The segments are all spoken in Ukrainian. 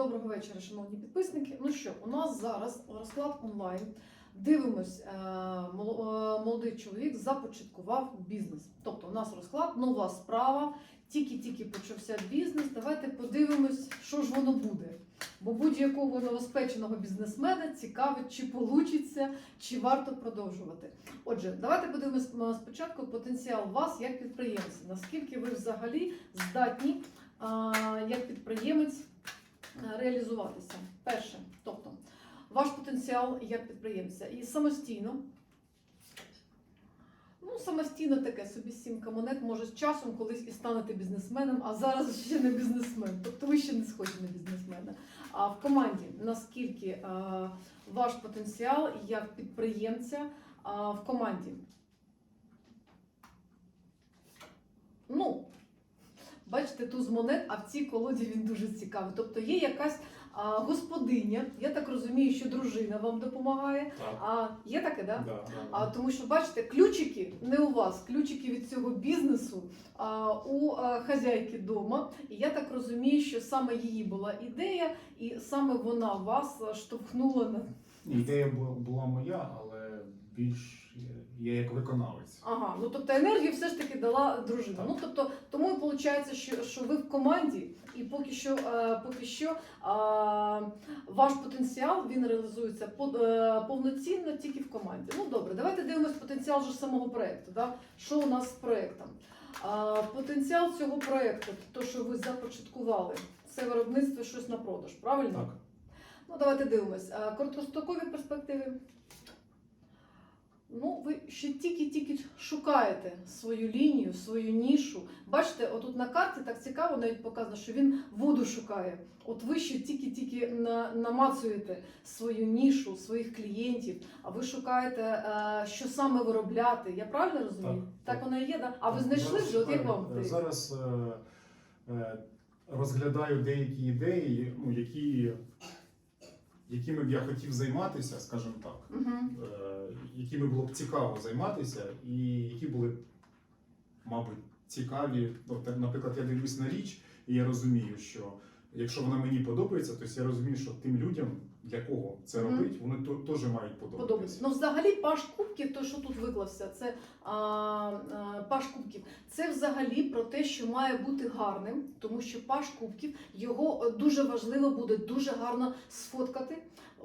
Доброго вечора, шановні підписники. Ну що, у нас зараз розклад онлайн. Дивимось, е, е, молодий чоловік започаткував бізнес. Тобто, у нас розклад, нова справа, тільки-тільки почався бізнес. Давайте подивимось, що ж воно буде. Бо будь-якого новоспеченого бізнесмена цікавить, чи вийде, чи варто продовжувати. Отже, давайте подивимось е, спочатку потенціал вас як підприємця. Наскільки ви взагалі здатні як підприємець реалізуватися. Перше, тобто ваш потенціал як підприємця і самостійно. Ну, самостійно таке собі сімка монет, може з часом колись і станете бізнесменом, а зараз ще не бізнесмен. Тобто ви ще не схожі на бізнесмена. А в команді наскільки е, ваш потенціал як підприємця а, в команді? Ну, Бачите, туз монет, а в цій колоді він дуже цікавий. Тобто є якась а, господиня, я так розумію, що дружина вам допомагає. Так. А є таке, да? Да, да. А тому що бачите, ключики не у вас, ключики від цього бізнесу а, у а, хазяйки вдома. І я так розумію, що саме її була ідея, і саме вона вас штовхнула на Ідея була моя, але більш я як виконавець. Ага, ну тобто енергію все ж таки дала дружина. Так. Ну тобто, тому і виходить, що, що ви в команді, і поки що, е, поки що е, ваш потенціал він реалізується по- е, повноцінно тільки в команді. Ну добре, давайте дивимось потенціал же самого проекту. Да? Що у нас з проектом? Е, потенціал цього проекту, то що ви започаткували, це виробництво щось на продаж, правильно? Так. Ну, давайте дивимось. А, Короткострокові перспективи. Ну, ви ще тільки-тільки шукаєте свою лінію, свою нішу. Бачите, отут на карті так цікаво навіть показано, що він воду шукає. От ви ще тільки-тільки на, намацуєте свою нішу, своїх клієнтів, а ви шукаєте, е, що саме виробляти. Я правильно розумію? Так, Так, так. воно і є, да? А ви знайшли вже, от як е, вам? здається? Зараз е, е, розглядаю деякі ідеї, ну, які, якими б я хотів займатися, скажімо так. угу. е, якими було б цікаво займатися, і які були, б, мабуть, цікаві. Наприклад, я дивлюсь на річ, і я розумію, що якщо вона мені подобається, то я розумію, що тим людям, для кого це робить, вони теж мають Подобається. подобатися. Ну, взагалі, паш кубків, то що тут виклався, це а, а, паш кубків. Це взагалі про те, що має бути гарним, тому що паш кубків його е, дуже важливо буде дуже гарно сфоткати,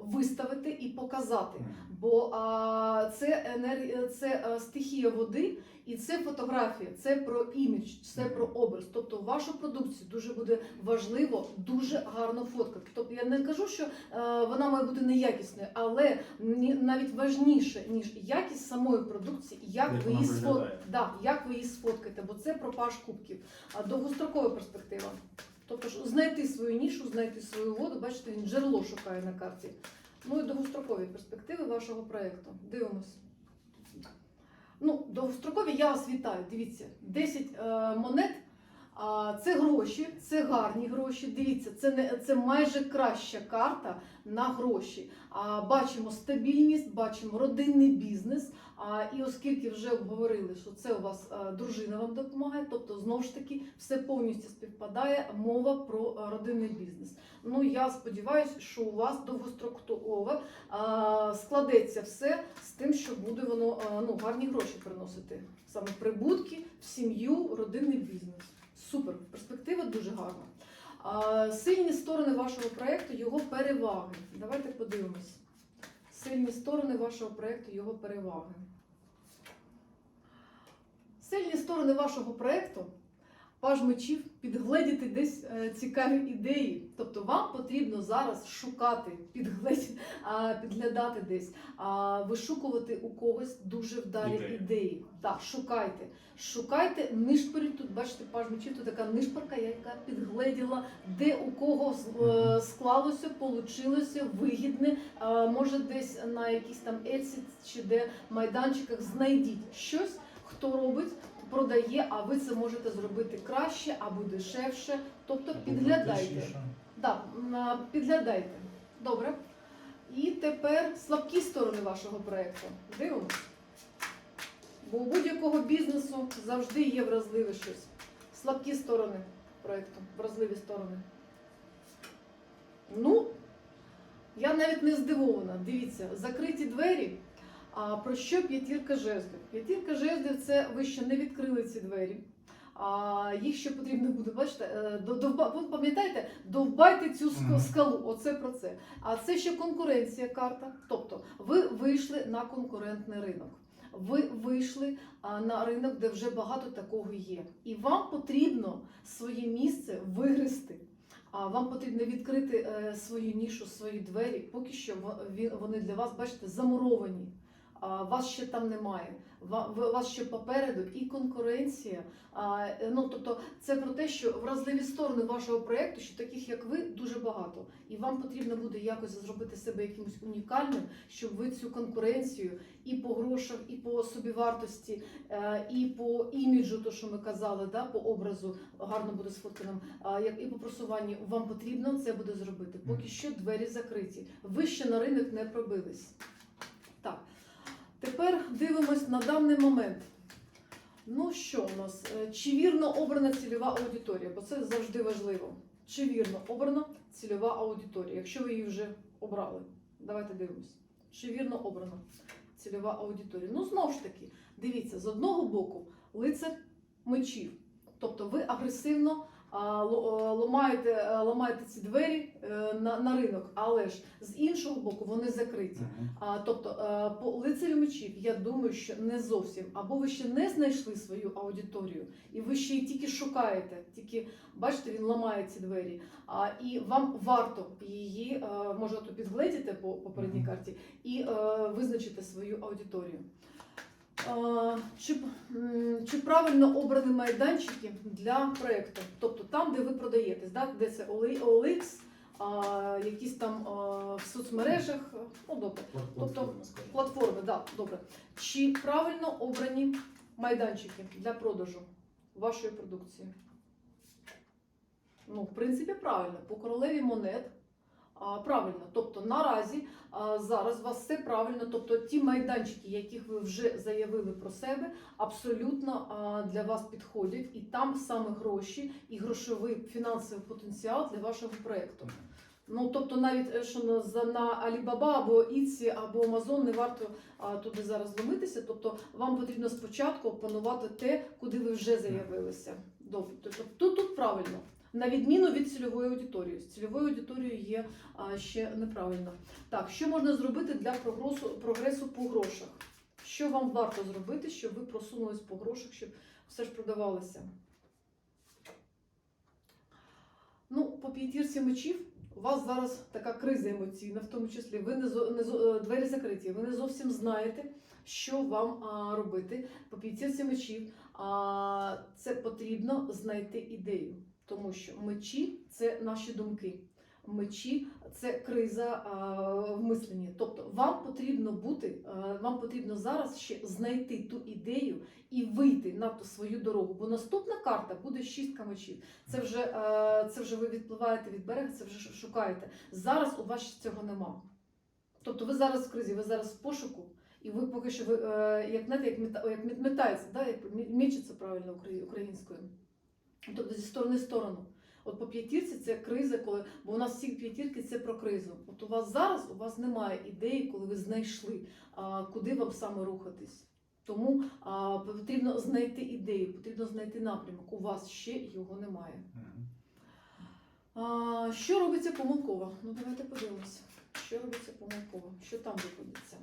виставити і показати. Бо а, це енергія, це а, стихія води, і це фотографія, це про імідж, це про образ. Тобто вашу продукцію дуже буде важливо дуже гарно фоткати. Тобто я не кажу, що е, вона має бути неякісною, але навіть важніше ніж якість самої продукції, як, Як ви її сфот... да, як ви її сфоткаєте, бо це про паш кубків. А довгострокова перспектива. Тобто ж знайти свою нішу, знайти свою воду, бачите, він джерело шукає на карті. Ну і довгострокові перспективи вашого проєкту. Дивимось. Ну, довгострокові я вас вітаю. Дивіться, 10 е, монет. Це гроші, це гарні гроші. Дивіться, це не це майже краща карта на гроші. А бачимо стабільність, бачимо родинний бізнес. А і оскільки вже обговорили, що це у вас е, дружина вам допомагає, тобто знову ж таки все повністю співпадає. Мова про е, родинний бізнес. Ну я сподіваюся, що у вас довгостроково е, складеться все з тим, що буде воно ну гарні гроші приносити. Саме прибутки в сім'ю, родинний бізнес. Супер, перспектива дуже гарна. Сильні сторони вашого проєкту, його переваги. Давайте подивимось. Сильні сторони вашого проєкту, його переваги. Сильні сторони вашого проєкту. Паж мечів підгледіти десь е, цікаві ідеї. Тобто вам потрібно зараз шукати, підгледіти, а, підглядати десь, а, вишукувати у когось дуже вдалі Ідеї. ідеї. Так, шукайте. Шукайте нишпоріть. Тут бачите, паж мечів, тут така нишпорка, яка підгледіла, де у кого е, склалося, получилося, вигідне. Е, Може, десь на якісь там Etsy чи де майданчиках знайдіть щось, хто робить. Продає, а ви це можете зробити краще або дешевше. Тобто підглядайте. Да, підглядайте. Добре. І тепер слабкі сторони вашого проєкту. Дивимось. Бо у будь-якого бізнесу завжди є вразливе щось. Слабкі сторони проєкту, вразливі сторони. Ну, Я навіть не здивована. Дивіться, закриті двері. А про що п'ятірка жезлів? П'ятірка жезлів це ви ще не відкрили ці двері. А їх ще потрібно буде, бачите, е, до- довба- ви пам'ятаєте, довбайте цю ск- скалу. Оце про це. А це ще конкуренція карта. Тобто ви вийшли на конкурентний ринок. Ви вийшли на ринок, де вже багато такого є. І вам потрібно своє місце вигризти. А вам потрібно відкрити е, свою нішу, свої двері. Поки що вони для вас, бачите, замуровані. Вас ще там немає. Вас ще попереду і конкуренція. Е, ну, тобто, це про те, що вразливі сторони вашого проєкту, що таких як ви, дуже багато. І вам потрібно буде якось зробити себе якимось унікальним, щоб ви цю конкуренцію і по грошах, і по собівартості, е, і по іміджу, то що ми казали, да, по образу гарно буде сфотканим, а, як і по просуванню, вам потрібно це буде зробити. Поки що двері закриті. Ви ще на ринок не пробились. Тепер дивимось на даний момент. Ну що у нас? Е, Чи вірно обрана цільова аудиторія? Бо це завжди важливо. Чи вірно обрана цільова аудиторія, якщо ви її вже обрали? Давайте дивимось. Чи вірно обрана цільова аудиторія? Ну, знову ж таки, дивіться, з одного боку, лицар мечів. Тобто ви агресивно ло- е, ламаєте, е, ці двері на, на ринок, але ж з іншого боку вони закриті. А, тобто, е, по лицарю мечів, я думаю, що не зовсім. Або ви ще не знайшли свою аудиторію, і ви ще її тільки шукаєте. Тільки бачите, він ламає ці двері. А, і вам варто її, е, може, то підгледіти по попередній карті і е, визначити свою аудиторію. Е, Чи, чи правильно обрані майданчики для проєкту? Тобто там, де ви продаєтесь, да? де це OLX, а, якісь там а, в соцмережах, ну добре, Тобто, платформи, да, добре. Чи правильно обрані майданчики для продажу вашої продукції? Ну, в принципі, правильно. По королеві монет правильно. Тобто наразі зараз у вас все правильно. Тобто ті майданчики, яких ви вже заявили про себе, абсолютно для вас підходять, і там саме гроші і грошовий фінансовий потенціал для вашого проєкту. Ну, тобто навіть е, що на, на Alibaba або Etsy, або Amazon не варто а, туди зараз ломитися. Тобто вам потрібно спочатку опанувати те, куди ви вже заявилися. Добре, тобто тут, тут правильно. На відміну від цільової аудиторії. З цільовою аудиторією є а, ще неправильно. Так, що можна зробити для прогресу, прогресу по грошах? Що вам варто зробити, щоб ви просунулись по грошах, щоб все ж продавалося? Ну, по п'ятірці мечів у вас зараз така криза емоційна, в тому числі ви не, не е, двері закриті, ви не зовсім знаєте, що вам а, робити. По п'ятірці мечів а, це потрібно знайти ідею, тому що мечі це наші думки. Мечі це криза в мисленні. Тобто вам потрібно бути, вам потрібно зараз ще знайти ту ідею і вийти на ту свою дорогу. Бо наступна карта буде шістка мечів. Це вже, це вже ви відпливаєте від берега, це вже шукаєте. Зараз у вас цього нема. Тобто ви зараз в кризі, ви зараз в пошуку, і ви поки що ви, е, як знаєте, як, мета, як мет- метається, да? як мі- мічиться правильно українською. Тобто зі сторони в сторону. От по п'ятірці це криза, коли бо у нас всі п'ятірки це про кризу. От у вас зараз у вас немає ідеї, коли ви знайшли, а, куди вам саме рухатись. Тому а, потрібно знайти ідею, потрібно знайти напрямок. У вас ще його немає. А, що робиться помилково? Ну давайте подивимося. Що робиться помилково? Що там виходиться?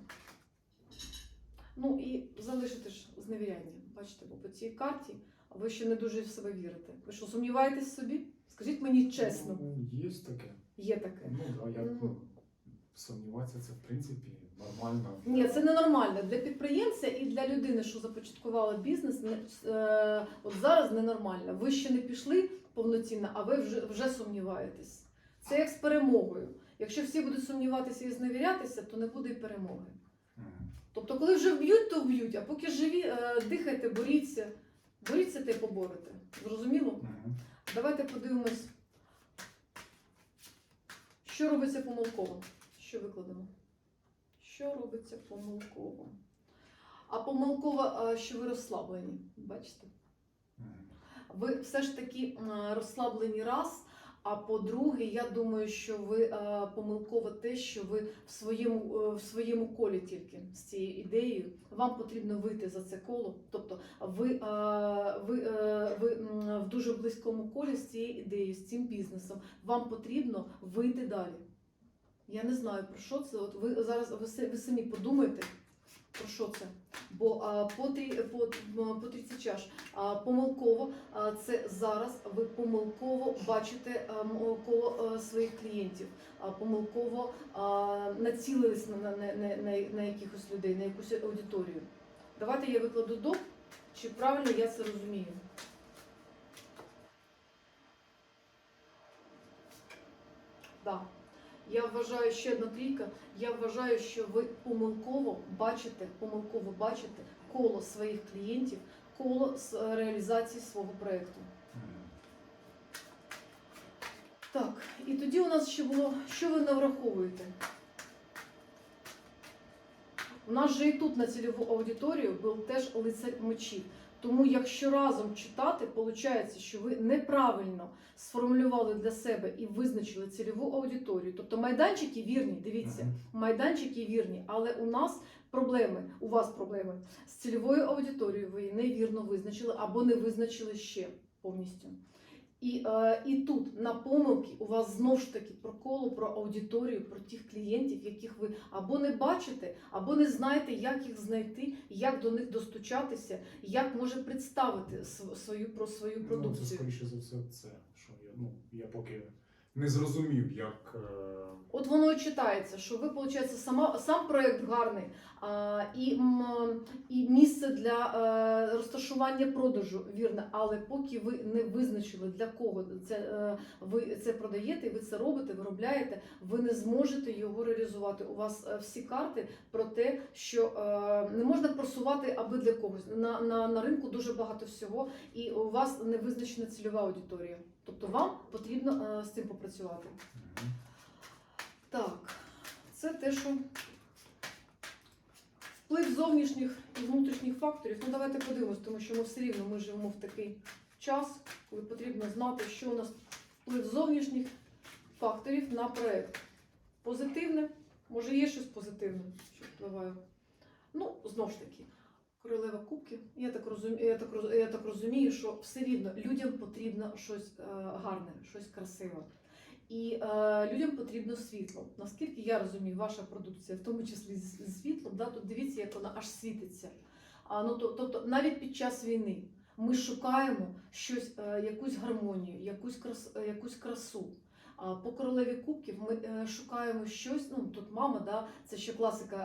Ну і залишити ж зневіряння. Бачите, бо по цій карті ви ще не дуже в себе вірите. Ви що, сумніваєтесь в собі? Скажіть мені чесно, Ну, Є таке. є таке. Ну, а як Ну. ну, сумніватися, це в принципі нормально. Ні, це ненормально. Для підприємця і для людини, що започаткувала бізнес, не- е, от зараз ненормально. Ви ще не пішли повноцінно, а ви вже, вже сумніваєтесь. Це як з перемогою. Якщо всі будуть сумніватися і зневірятися, то не буде і перемоги. Тобто, коли вже вб'ють, то вб'ють, а поки живі, е, дихайте, боріться, боріться те й поборете. Зрозуміло? Угу. Давайте подивимось, що робиться помилково. Що викладемо? Що робиться помилково? А помилково, що ви розслаблені. Бачите? Ви все ж таки розслаблені раз, А по-друге, я думаю, що ви е, помилково те, що ви в своєму, е, в своєму колі тільки з цією ідеєю. Вам потрібно вийти за це коло. Тобто ви, е, ви, е, ви в дуже близькому колі з цією ідеєю, з цим бізнесом. Вам потрібно вийти далі. Я не знаю про що це. От ви зараз ви, ви самі подумайте, про що це. Бо а, по, по, по 30 чаш а, помилково а, це зараз ви помилково бачите а, коло а, своїх клієнтів, а, помилково а, націлились на, на, на, на, на якихось людей, на якусь аудиторію. Давайте я викладу до, чи правильно я це розумію. Да. Я вважаю ще одна трійка. Я вважаю, що ви помилково бачите, помилково бачите коло своїх клієнтів, коло е, реалізації свого проєкту. Так, і тоді у нас ще було, що ви не враховуєте? У нас же і тут на цільову аудиторію був теж лицар мечів. Тому якщо разом читати, виходить, що ви неправильно сформулювали для себе і визначили цільову аудиторію. Тобто майданчики вірні, дивіться, майданчики вірні, але у нас проблеми, у вас проблеми з цільовою аудиторією ви невірно визначили або не визначили ще повністю. І, е, і тут на помилки у вас знов ж таки про коло, про аудиторію, про тих клієнтів, яких ви або не бачите, або не знаєте, як їх знайти, як до них достучатися, як може представити свою про свою Ну, це продукцію. скоріше за все це, що я, ну, я поки не зрозумів, як. е, От воно і читається, що ви, виходить, сама, сам проєкт гарний, а, і, м, і місце для е, розташування продажу вірне, але поки ви не визначили для кого це е, ви це продаєте, ви це робите, виробляєте, ви не зможете його реалізувати. У вас всі карти про те, що е, не можна просувати аби для когось. На, на, на ринку дуже багато всього, і у вас не визначена цільова аудиторія. Тобто вам потрібно е, з цим попрацювати. Так, це те, що вплив зовнішніх і внутрішніх факторів. Ну давайте подивимось, тому що ми все рівно ми живемо в такий час, коли потрібно знати, що у нас вплив зовнішніх факторів на проект. Позитивне, може є щось позитивне, що впливає. Ну, знову ж таки, королева кубків. Я так розумію, я так, я так розумію, що все рівно людям потрібно щось е, гарне, щось красиве. І е, людям потрібно світло. Наскільки я розумію, ваша продукція, в тому числі з світлом, да, тут дивіться, як вона аж світиться. А, ну, то, тобто навіть під час війни ми шукаємо щось, е, якусь гармонію, якусь, крас, е, якусь красу. По королеві кубків ми е, шукаємо щось. Ну тут мама, да, це ще класика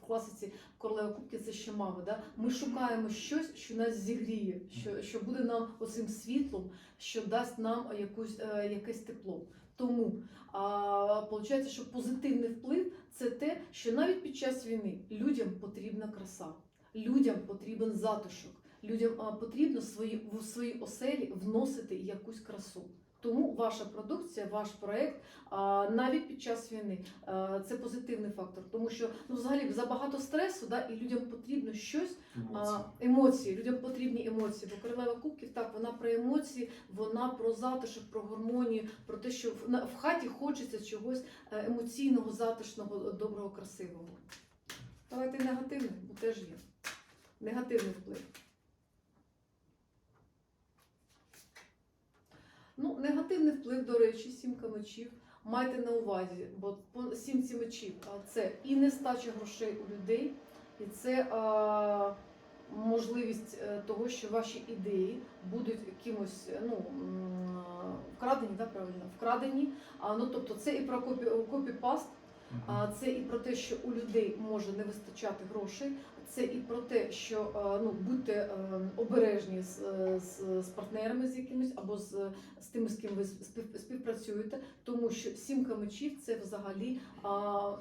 в класиці королева кубків, це ще мама. Да? Ми шукаємо щось, що нас зігріє, що, що буде нам оцим світлом, що дасть нам якусь, е, якесь тепло. Тому а, виходить, що позитивний вплив це те, що навіть під час війни людям потрібна краса, людям потрібен затишок, людям потрібно свої, в свої оселі вносити якусь красу. Тому ваша продукція, ваш проект навіть під час війни це позитивний фактор, тому що ну взагалі забагато стресу, да, і людям потрібно щось Емоції. емоції. Людям потрібні емоції. Бо королева кубків так вона про емоції, вона про затишок, про гармонію, про те, що в, в хаті хочеться чогось е, емоційного, затишного, доброго, красивого. Давайте і негативне, бо теж є. Негативний вплив. Ну, негативний вплив, до речі, сімка мечів. Майте на увазі, бо сімці мечів це і нестача грошей у людей, і це а, можливість е, того, що ваші ідеї будуть якимось е, ну, вкрадені, да, правильно, вкрадені. А, ну, тобто це і про копі, копіпаст, це і про те, що у людей може не вистачати грошей. Це і про те, що е, ну будьте е, обережні з, е, з, з партнерами з якимись або з, з тими, з ким ви спів, співпрацюєте, тому що сімка мечів це взагалі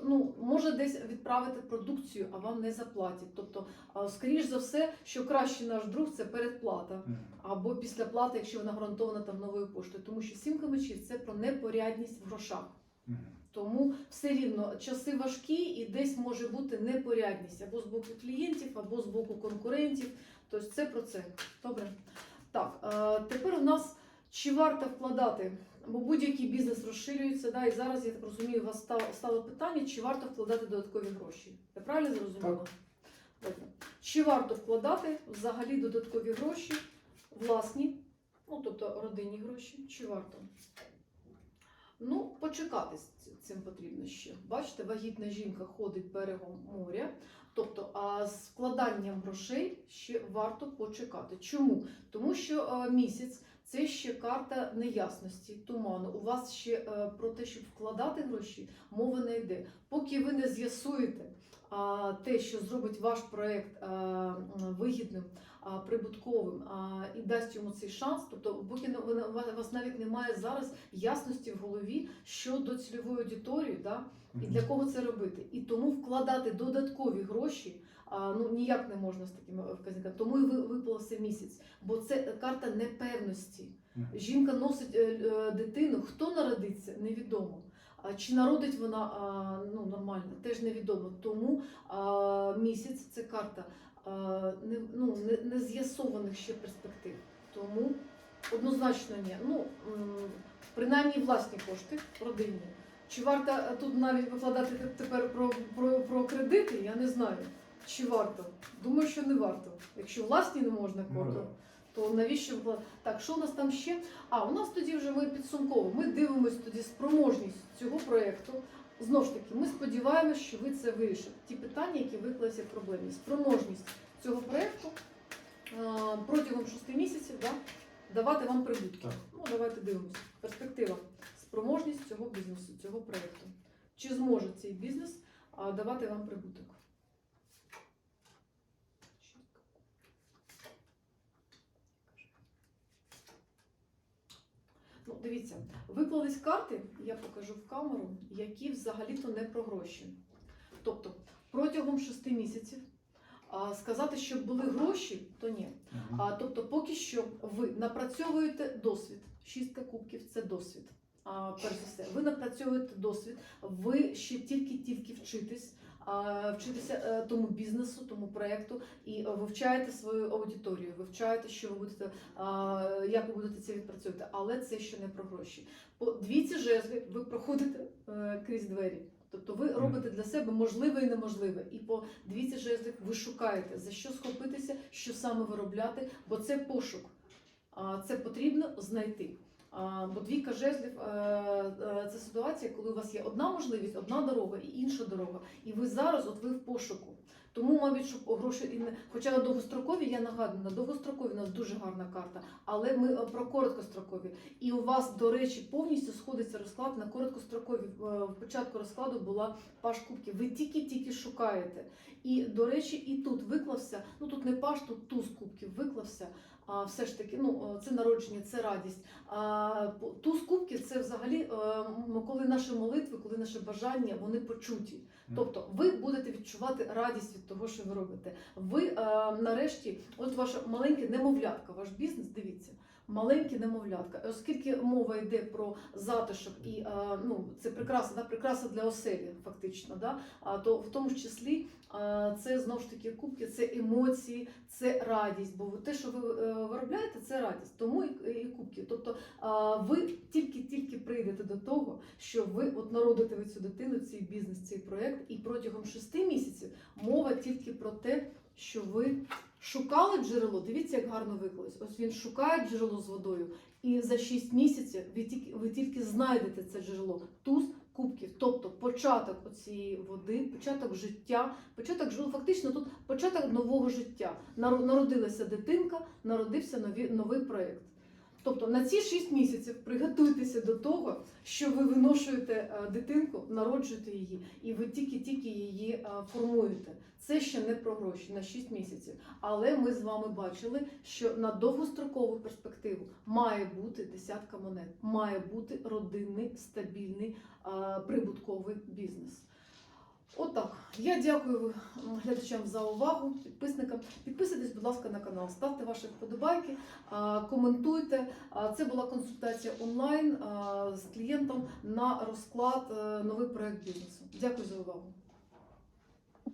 ну може десь відправити продукцію, а вам не заплатять. Тобто, скоріш за все, що кращий наш друг це передплата або післяплата, якщо вона гарантована там новою поштою, тому що сімка мечів це про непорядність в грошах. Тому все рівно часи важкі і десь може бути непорядність або з боку клієнтів, або з боку конкурентів. Тобто це про це. Добре. Так, е, тепер у нас Чи варто вкладати? Бо будь-який бізнес розширюється, да, і зараз, я так розумію, у вас стало, стало питання, чи варто вкладати додаткові гроші. Я правильно зрозуміла? Добре. Чи варто вкладати взагалі додаткові гроші, власні, ну тобто родинні гроші, чи варто? Ну, почекати з цим потрібно ще. Бачите, вагітна жінка ходить берегом моря. Тобто, а з вкладанням грошей ще варто почекати. Чому? Тому що е, місяць це ще карта неясності, туману. У вас ще е, про те, щоб вкладати гроші, мови не йде. Поки ви не з'ясуєте те, що зробить ваш проект вигідним, а, прибутковим і дасть йому цей шанс. Тобто, поки у вас навіть немає зараз ясності в голові щодо цільової аудиторії, да, і для кого це робити. І тому вкладати додаткові гроші. Ну ніяк не можна з такими вказниками. Тому і ви випалося місяць, бо це карта непевності. Жінка носить е, е, дитину. Хто народиться, невідомо. А чи народить вона ну, нормально, теж невідомо. Тому місяць це карта не, ну, не, не з'ясованих ще перспектив. Тому однозначно ні. Ну, принаймні власні кошти родинні. Чи варто е, тут навіть викладати тепер про, про, про кредити? Я не знаю. Чи варто? Думаю, що не варто. Якщо власні не можна Ну, то навіщо викладати? Так, що у нас там ще? А, у нас тоді вже ми підсумково. Ми дивимося тоді спроможність цього проєкту. Знову ж таки, ми сподіваємося, що ви це вирішите. Ті питання, які виклалися в проблемі. Спроможність цього проєкту е, протягом шести місяців да, давати вам прибутки. Ну, давайте дивимося. Перспектива. Спроможність цього бізнесу, цього проєкту. Чи зможе цей бізнес давати вам прибуток? Ну, дивіться, виклались карти, я покажу в камеру, які взагалі-то не про гроші. Тобто протягом шести місяців а, сказати, що були гроші, то ні. А, тобто, поки що ви напрацьовуєте досвід. Шістка кубків це досвід. А, перш за все, ви напрацьовуєте досвід, ви ще тільки-тільки вчитесь. Вчитися е, тому бізнесу, тому проекту і е, вивчаєте свою аудиторію, вивчаєте, що ви будете, як ви будете це відпрацьовувати, але це ще не про гроші. По двійці жезлів ви проходите е, крізь двері. Тобто ви робите для себе можливе і неможливе. І по двійці жезлів ви шукаєте, за що схопитися, що саме виробляти, бо це пошук. А, Це потрібно знайти. Бо двійка жезлів е, е, це ситуація, коли у вас є одна можливість, одна дорога і інша дорога. І ви зараз, от ви в пошуку. Тому, мабуть, щоб гроші і не хоча на довгострокові, я нагадую, на довгострокові у нас дуже гарна карта, але ми е, про короткострокові. І у вас, до речі, повністю сходиться розклад на короткострокові. В початку розкладу була паш кубків. Ви тільки-тільки шукаєте. І, до речі, і тут виклався. Ну тут не паш, тут туз кубків виклався. Все ж таки, ну це народження, це радість. А туз кубків це взагалі, е, коли наші молитви, коли наше бажання, вони почуті. Тобто ви будете відчувати радість від того, що ви робите. Ви е, нарешті, от ваша маленьке немовлятка, ваш бізнес, дивіться. Маленьке немовлятка, оскільки мова йде про затишок і е, ну це прикраса, да, прикраса для оселі, фактично, да, то в тому ж числі е, це знову ж таки кубки, це емоції, це радість. Бо те, що ви е, виробляєте, це радість. Тому і, кубки. Тобто ви тільки-тільки прийдете до того, що ви от народите ви цю дитину, цей бізнес, цей проект, і протягом шести місяців мова тільки про те, що ви шукали джерело. Дивіться, як гарно виклалось. Ось він шукає джерело з водою, і за 6 місяців ви тільки, ви тільки знайдете це джерело. Туз кубків, тобто початок цієї води, початок життя, початок фактично тут початок нового життя. Наро- Народилася дитинка, народився нові, новий проєкт. Тобто на ці 6 місяців приготуйтеся до того, що ви виношуєте е, дитинку, народжуєте її, і ви тільки-тільки її е, формуєте. Це ще не про гроші на 6 місяців. Але ми з вами бачили, що на довгострокову перспективу має бути десятка монет, має бути родинний, стабільний, е, прибутковий бізнес. Отак. Я дякую глядачам за увагу, підписникам. Підписуйтесь, будь ласка, на канал, ставте ваші вподобайки, коментуйте. Це була консультація онлайн з клієнтом на розклад е, новий проект бізнесу. Дякую за увагу.